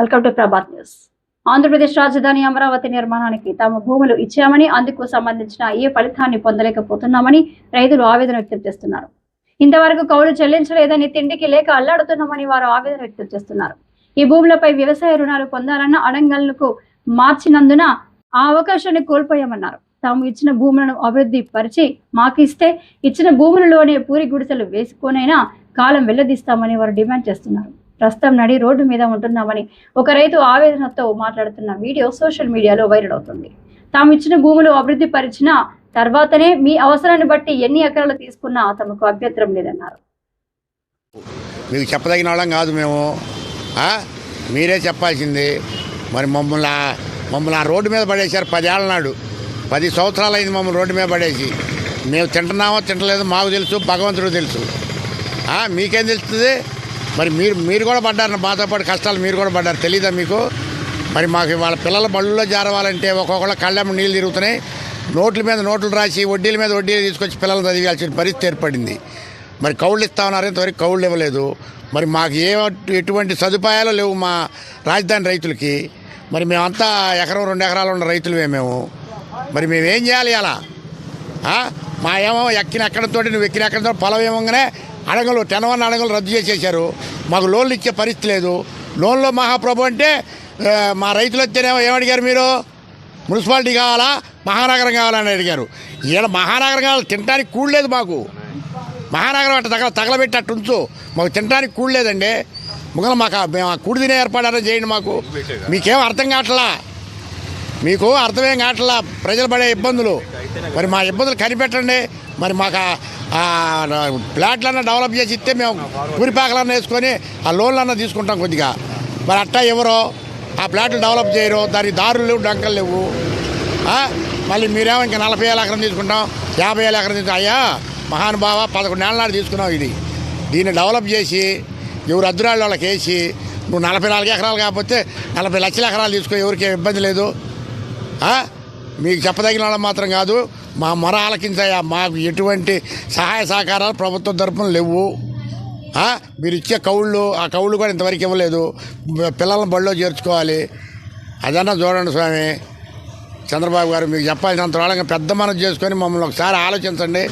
Welcome to Prabhat news Andhra Pradesh రాజధాని అమరావతి నిర్మాణానికి తమ భూములు ఇచ్చామని అందుకు సంబంధించిన ఏ ఫలితాన్ని పొందలేకపోతున్నామని రైతులు ఆవేదన వ్యక్తం చేస్తున్నారు. ఇంతవరకు కౌలు చెల్లించలేదని తిండికి లేక అల్లాడుతున్నామని వారు ఆవేదన వ్యక్తం చేస్తున్నారు. ఈ భూములపై వ్యవసాయ రుణాలు పొందాలన్న అడంగలకు మార్చినందున ఆ అవకాశాన్ని కోల్పోయామన్నారు. తాము ఇచ్చిన భూములను అభివృద్ధి పరిచి మాకు ఇస్తే ఇచ్చిన భూములలోనే పూరి గుడిసెలు వేసుకొనైనా కాలం వెల్లదీస్తామని వారు డిమాండ్ చేస్తున్నారు. ప్రస్తుతం నడి రోడ్డు మీద ఉంటున్నామని ఒక రైతు ఆవేదనతో మాట్లాడుతున్న వీడియో సోషల్ మీడియాలో వైరల్ అవుతుంది. తాము ఇచ్చిన భూములు అభివృద్ధి పరిచిన తర్వాతనే మీ అవసరాన్ని బట్టి ఎన్ని ఎకరాలు తీసుకున్నా తమకు అభ్యంతరం లేదన్నారు. మీకు చెప్పదగిన వాళ్ళం కాదు మేము. మీరే చెప్పాల్సింది. మరి మమ్మల్ని మమ్మల్ని ఆ రోడ్డు మీద పడేశారు పదేళ్ళ నాడు. పది సంవత్సరాలు అయింది మమ్మల్ని రోడ్డు మీద పడేసి. మేము తింటున్నామో తింటలేదో మాకు తెలుసు భగవంతుడు తెలుసు. మీకేం తెలుస్తుంది? మరి మీరు మీరు కూడా పడ్డారు బాధపడి కష్టాలు మీరు కూడా పడ్డారు. తెలీదా మీకు? మరి మాకు వాళ్ళ పిల్లల బళ్ళులో జారవాలంటే ఒక్కొక్కళ్ళ కళ్ళెమ్మ నీళ్ళు తిరుగుతున్నాయి. నోట్ల మీద నోట్లు రాసి వడ్డీల మీద వడ్డీలు తీసుకొచ్చి పిల్లలు చదివాల్సిన పరిస్థితి ఏర్పడింది. మరి కౌళ్ళు ఇస్తా ఉన్నారు ఇంతవరకు కౌళ్ళు ఇవ్వలేదు. మరి మాకు ఏ ఎటువంటి సదుపాయాలు లేవు మా రాజధాని రైతులకి. మరి మేమంతా ఎకరం రెండు ఎకరాలు ఉన్న రైతులమే మేము. మరి మేము ఏం చేయాలి అలా? మా ఏమో ఎక్కిన ఎక్కడంతో నువ్వు ఎక్కిన ఎక్కడంతో పొలం ఏమంగానే అడగలు తెనవన్న అడగలు రద్దు చేసేసారు మాకు లోన్లు ఇచ్చే పరిస్థితి లేదు. లోన్లో మహాప్రభు అంటే మా రైతులు వచ్చేనేమో ఏమడిగారు మీరు? మున్సిపాలిటీ కావాలా? మహానగరం కావాలని అడిగారు. ఈడ మహానగరం కావాలి తినడానికి కూడలేదు మాకు. మహానగరం అట్ట తగల తగలబెట్టి అట్టు ఉంచు. మాకు తినడానికి కూడలేదండి ముఖం మాకు మేము ఆ కూడి తినే ఏర్పాటు చేయండి మాకు. మీకేం అర్థం కావట్లా? మీకు అర్థమేం కావట్లా? ప్రజలు పడే ఇబ్బందులు. మరి మా ఇబ్బందులు కనిపెట్టండి. మరి మాకు ప్లాట్లన్నా డెవలప్ చేసి ఇస్తే మేము పూరిపాకలన్నా వేసుకొని ఆ లోన్లన్నా తీసుకుంటాం కొద్దిగా. మరి అట్టా ఎవరో ఆ ప్లాట్లు డెవలప్ చేయరు దానికి దారులు లేవు డంకలు లేవు. మళ్ళీ మీరేమో ఇంకా నలభై ఏళ్ళ ఎకరం తీసుకుంటాం యాభై ఏళ్ళ ఎకరం తీసుకుంటాం. అయ్యా మహానుభావ పదకొండు పదకొండేళ్ళ నాడు తీసుకున్నావు ఇది. దీన్ని డెవలప్ చేసి ఎవరు అద్దురాళ్ళు వాళ్ళకి వేసి నువ్వు నలభై నాలుగు ఎకరాలు కాకపోతే నలభై లక్షల ఎకరాలు తీసుకో ఎవరికి ఇబ్బంది లేదు. మీకు చెప్పదగిన వాళ్ళు మాత్రం కాదు మా మొర ఆలకించాయా మాకు ఎటువంటి సహాయ సహకారాలు ప్రభుత్వం తరఫున లేవు. మీరు ఇచ్చే కౌళ్ళు ఆ కౌళ్ళు కూడా ఇంతవరకు ఇవ్వలేదు. పిల్లల్ని బడిలో చేర్చుకోవాలి. అదన్నా చూడండి స్వామి చంద్రబాబు గారు మీకు చెప్పాల్సినంత వాళ్ళంగా పెద్ద మనం చేసుకొని మమ్మల్ని ఒకసారి ఆలోచించండి.